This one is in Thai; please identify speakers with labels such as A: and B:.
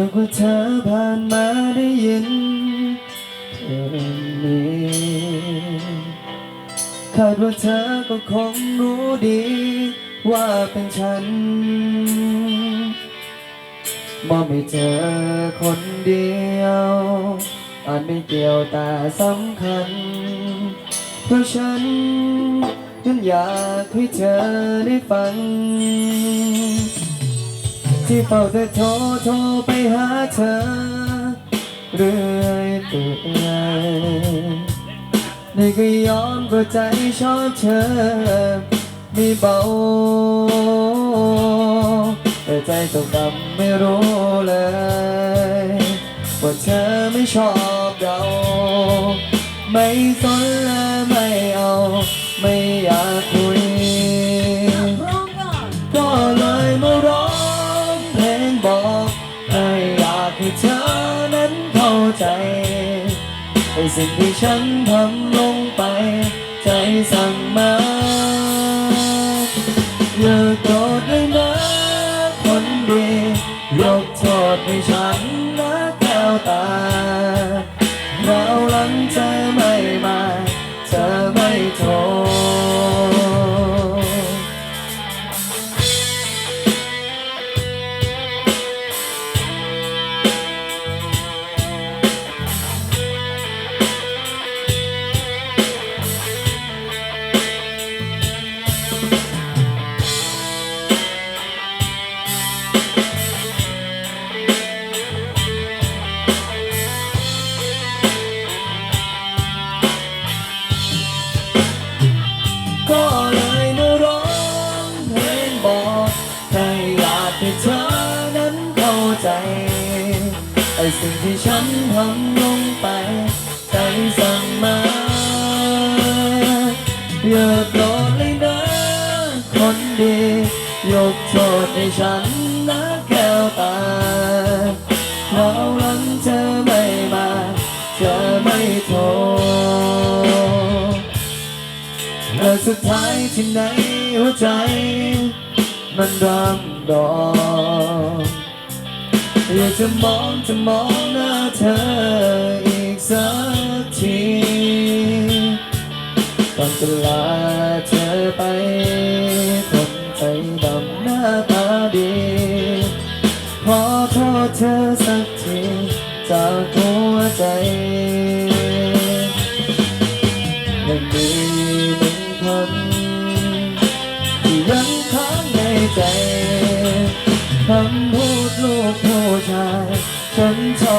A: ากว่าเธอผ่านมาได้ยินเพลงนี้คาดว่าเธอก็คงรู้ดี ว่าเป็นฉันมองไม่เจอคนเดียวอาจไม่เกี่ยวแต่สำคัญ เพราะฉันนั้นอยากให้เธอได้ฟัง ที่เฝ้าแต่โทรโทรไปหาเธอ เรื่อยเปื่อยนี่ก็ยอมก็ใจชอบเธอไม่เบา แต่ใจตกต่ำไม่รู้เลย ว่าเธอไม่ชอบเรา ไม่สนและไม่เอา ไม่อยากคุย นั้นเข้าใจไอ้สิ่งที่ฉันทำลงไป ใจสั่งมาอย่าโกรธเลยนะคนดียกโทษให้ฉันนะแก้วตาเราหลังเธอไม่ ใจไอสิ่งที่ฉันทำลงไปใจสั่งมาอย่าโกรธเลยนะคนดี ยกโทษให้ฉันนะแก้วตาคราวหลังเธอไม่มาเธอไม่โทรและสุดท้ายที่ไหนหัวใจ มันรำดอง อยากจะมองจะมองหน้าเธออีกสักทีตองจะลาเธอไปคนใจดำหน้าตาดีขอโทษเธอสักทีจากหัวใจยังมีหนึ่งคำที่ยังค้างในใจคำ 珍藏。